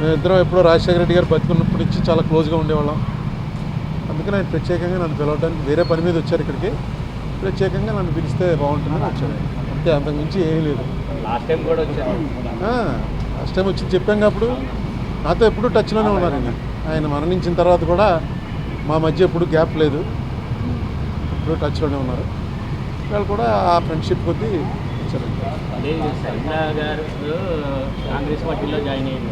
మేమిద్దరం ఎప్పుడో రాజశేఖర రెడ్డి గారు బతుకున్నప్పటి నుంచి చాలా క్లోజ్గా ఉండేవాళ్ళం. అందుకని ఆయన ప్రత్యేకంగా నన్ను పిలవడానికి వేరే పని మీద వచ్చారు ఇక్కడికి. ప్రత్యేకంగా నన్ను పిలిస్తే బాగుంటుందని వచ్చారు. అంతే అంతకుమించి ఏమీ లేదు. లాస్ట్ టైం కూడా ఫస్ట్ టైం వచ్చి చెప్పాం అప్పుడు. నాతో ఎప్పుడూ టచ్లోనే ఉన్నారు ఆయన. ఆయన మరణించిన తర్వాత కూడా మా మధ్య ఎప్పుడు గ్యాప్ లేదు. ఎప్పుడు టచ్లోనే ఉన్నారు. వాళ్ళు కూడా ఆ ఫ్రెండ్షిప్ కొద్దీ అదే సరిగ్గా గారు కాంగ్రెస్ పార్టీలో జాయిన్ అయ్యారు.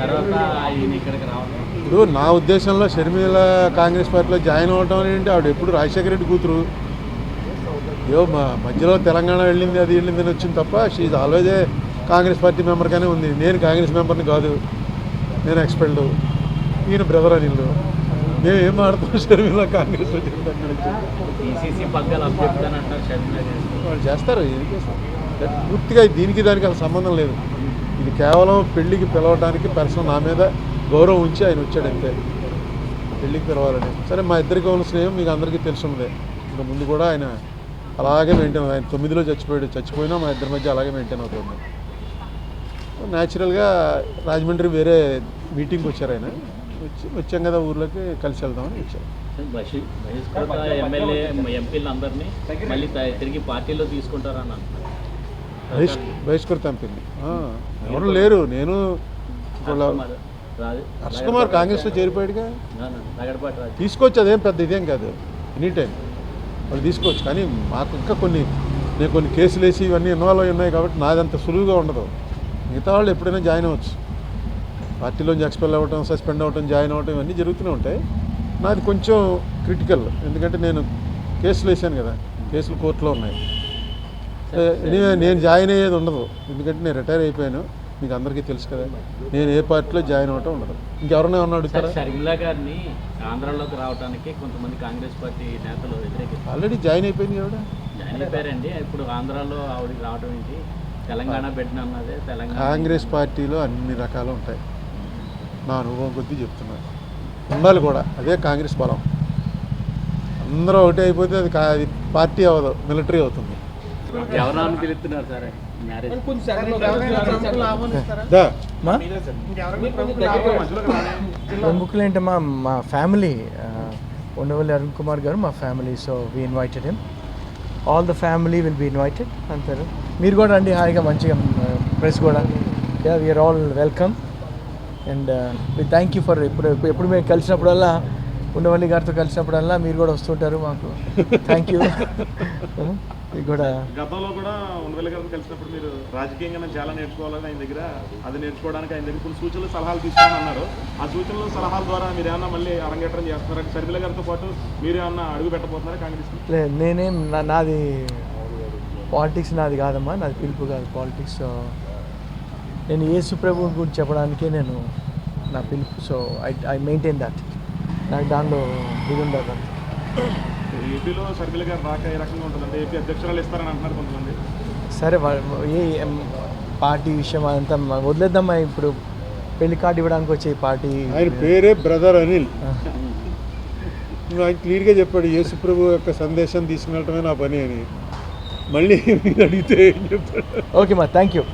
తర్వాత ఆయన ఇక్కడికి రావడం. ఇప్పుడు నా ఉద్దేశంలో షర్మిల కాంగ్రెస్ పార్టీలో జాయిన్ అవ్వటం ఏంటి ఆవిడ ఎప్పుడు రాజశేఖర రెడ్డి కూతురు. ఏవో మా మధ్యలో తెలంగాణ వెళ్ళింది అది వెళ్ళింది అని వచ్చింది తప్ప షీఈ్ ఆల్వేజ్ కాంగ్రెస్ పార్టీ మెంబర్గానే ఉంది. నేను కాంగ్రెస్ మెంబర్ని కాదు. నేను ఎక్స్పెల్డ్ ఈయన బ్రదర్ అనిల్లు మేము ఏం ఆడుతున్నాం షర్మిల కాంగ్రెస్ వాళ్ళు చేస్తారు పూర్తిగా దీనికి దానికి అసలు సంబంధం లేదు. ఇది కేవలం పెళ్ళికి పిలవడానికి పర్సన్ నా మీద గౌరవం ఉంచి ఆయన వచ్చాడు అంతే. పెళ్ళికి పిలవాలని. సరే మా ఇద్దరికి ఉన్న స్నేహం మీకు అందరికీ తెలిసినదే ఇంకా ముందు కూడా ఆయన అలాగే మెయింటైన్ ఆయన తొమ్మిదిలో చచ్చిపోయాడు. చచ్చిపోయినా మా ఇద్దరి మధ్య అలాగే మెయింటైన్ అవుతుంది. న్యాచురల్గా రాజమండ్రి వేరే మీటింగ్కి వచ్చారు ఆయన. వచ్చి వచ్చాం కదా ఊర్లోకి కలిసి వెళ్దామని వచ్చారు బషి- బహిష్కృత ఎమ్మెల్యే మళ్ళీ తిరిగి పార్టీలో తీసుకుంటారని బహిష్కృత ఎంపీని. ఎవరు లేరు. నేను హర్ష కుమార్ కాంగ్రెస్లో చేరిపోయాడుగా? తీసుకోవచ్చు. అదేం పెద్ద ఇదేం కాదు. Any time. వాళ్ళు తీసుకోవచ్చు. కానీ మాకు ఇంకా కొన్ని నేను కొన్ని కేసులు వేసి ఇవన్నీ ఇన్వాల్వ్ అయి ఉన్నాయి కాబట్టి నాదంత సులువుగా ఉండదు. మిగతా వాళ్ళు ఎప్పుడైనా జాయిన్ అవ్వచ్చు. పార్టీలోంచి ఎక్స్పెల్ అవ్వటం సస్పెండ్ అవ్వటం జాయిన్ అవ్వటం ఇవన్నీ జరుగుతూనే ఉంటాయి. నాది కొంచెం క్రిటికల్ ఎందుకంటే నేను కేసులు వేసాను కదా కేసులు కోర్టులో ఉన్నాయి. నేను జాయిన్ అయ్యేది ఉండదు. ఎందుకంటే నేను రిటైర్ అయిపోయాను. మీకు అందరికీ తెలుసు కదా నేను ఏ పార్టీలో జాయిన్ అవ్వటం ఉండదు. ఇంకెవరైనా అడుగుతారా? షర్మిల గారిని ఆంధ్రాలోకి రావడానికి కొంతమంది కాంగ్రెస్ పార్టీ నేతలు వ్యతిరేకిస్తారు. ఆల్రెడీ జాయిన్ అయిపోయింది ఆవిడ జాయిన్ అయిపోయారండి. ఇప్పుడు ఆంధ్రాలో ఆవిడకి రావడం ఏంటి? తెలంగాణ పెట్టిన అన్నదే తెలంగాణ కాంగ్రెస్ పార్టీలో అన్ని రకాలు ఉంటాయి. నా అనుభవం కొద్దీ చెప్తున్నా. ఉండాలి కూడా. అదే కాంగ్రెస్ బలం. అందరూ ఒకటే అయిపోతే అది కా- అది పార్టీ అవ్వదు. మిలిటరీ అవుతుంది. ప్రముఖులు అంటే మా? మా ఫ్యామిలీ ఉండవల్లి అరుణ్ కుమార్ గారు మా family. So we invited him all the family will be invited అంటారు మీరు కూడా రండి. హాయిగా మంచిగా ప్రెస్ కూడా. We are all welcome and we thank you for ఇప్పుడు ఎప్పుడు మేము కలిసినప్పుడల్లా ఉండవల్లి గారితో కలిసినప్పుడల్లా మీరు కూడా వస్తుంటారు మాకు. థ్యాంక్ యూ మీకు కూడా గతంలో కూడా ఉండవల్లి గారితో కలిసినప్పుడు మీరు రాజకీయంగా చాలా నేర్చుకోవాలని ఆయన దగ్గర అది నేర్చుకోవడానికి ఆయన దగ్గర కొన్ని సూచనలు సలహాలు తీసుకోమని అన్నారు. ఆ సూచనలు సలహాల ద్వారా మీరు ఏమన్నా మళ్ళీ అరంగేట్రం చేస్తున్నారంటే షర్మిల గారితో పాటు మీరు ఏమన్నా అడుగు పెట్టబోతున్నారా? కాంగ్రెస్ లే నేనేం నాది పాలిటిక్స్ నాది కాదమ్మా నాది పిలుపు కాదు పాలిటిక్స్ సో నేను యేసు ప్రభు గురించి చెప్పడానికే నేను నా పిలుపు so I I maintain that నాకు దానిలో ఇది ఉండదు ఏపీలో షర్మిల గారు రాక ఏ రకంగా ఉంటుందంటే ఏపీ అధ్యక్షురాలు ఇస్తారని అంటున్నారు కొంతమంది. సరే ఏ పార్టీ విషయం అదంతా మ- వదిలేద్దామా ఇప్పుడు? పెళ్ళి కార్డు ఇవ్వడానికి వచ్చే పార్టీ ఆయన పేరే బ్రదర్ అనిల్. ఆయన క్లియర్గా చెప్పాడు యేసు ప్రభు యొక్క సందేశం తీసుకువెళ్ళటమే నా పని అని. మళ్ళీ మీరు అడిగితే ఏం చెప్తాడు ఓకే మా థ్యాంక్ యూ.